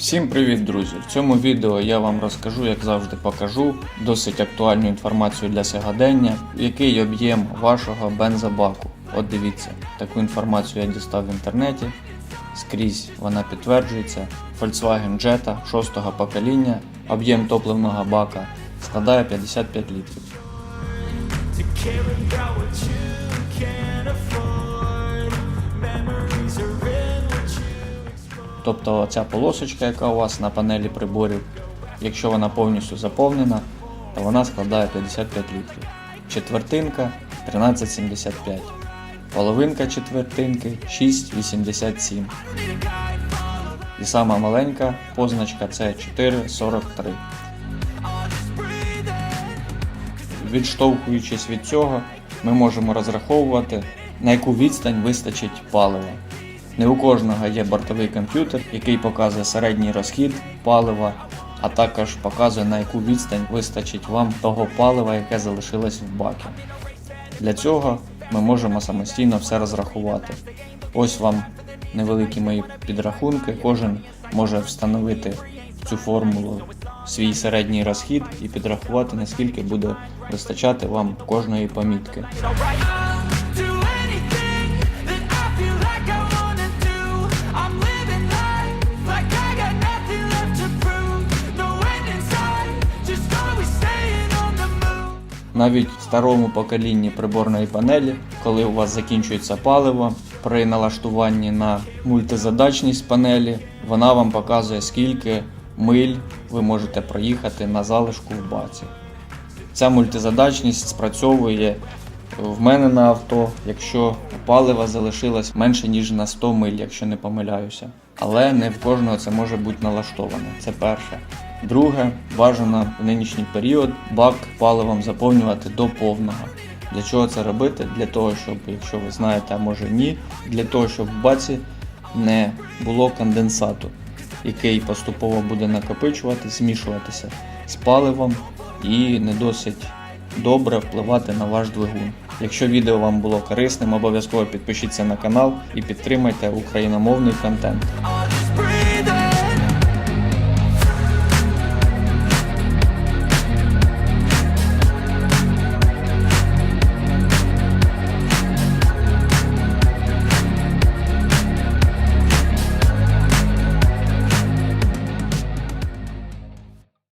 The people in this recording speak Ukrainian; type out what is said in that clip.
Всім привіт, друзі! В цьому відео я вам розкажу, як завжди покажу, досить актуальну інформацію для сьогодення, який об'єм вашого бензобаку. От дивіться, таку інформацію я дістав в інтернеті. Скрізь вона підтверджується. Volkswagen Jetta 6 покоління, об'єм топливного бака складає 55 літрів. Тобто ця полосочка, яка у вас на панелі приборів, якщо вона повністю заповнена, то вона складає 55 літрів. Четвертинка 13,75. Половинка четвертинки 6,87. І сама маленька позначка це 4,43. Відштовхуючись від цього, ми можемо розраховувати, на яку відстань вистачить палива. Не у кожного є бортовий комп'ютер, який показує середній розхід палива, а також показує на яку відстань вистачить вам того палива, яке залишилось в бакі. Для цього ми можемо самостійно все розрахувати. Ось вам невеликі мої підрахунки. Кожен може встановити цю формулу свій середній розхід і підрахувати, наскільки буде вистачати вам кожної помітки. Навіть в старому поколінні приборної панелі, коли у вас закінчується паливо, при налаштуванні на мультизадачність панелі, вона вам показує, скільки миль ви можете проїхати на залишку в баці. Ця мультизадачність спрацьовує в мене на авто, якщо палива залишилось менше ніж на 100 миль, якщо не помиляюся. Але не в кожного це може бути налаштоване. Це перше. Друге, бажано в нинішній період бак паливом заповнювати до повного. Для чого це робити? Для того, щоб, якщо ви знаєте, а може ні, для того, щоб в баці не було конденсату, який поступово буде накопичувати, змішуватися з паливом і не досить добре впливати на ваш двигун. Якщо відео вам було корисним, обов'язково підпишіться на канал і підтримайте україномовний контент.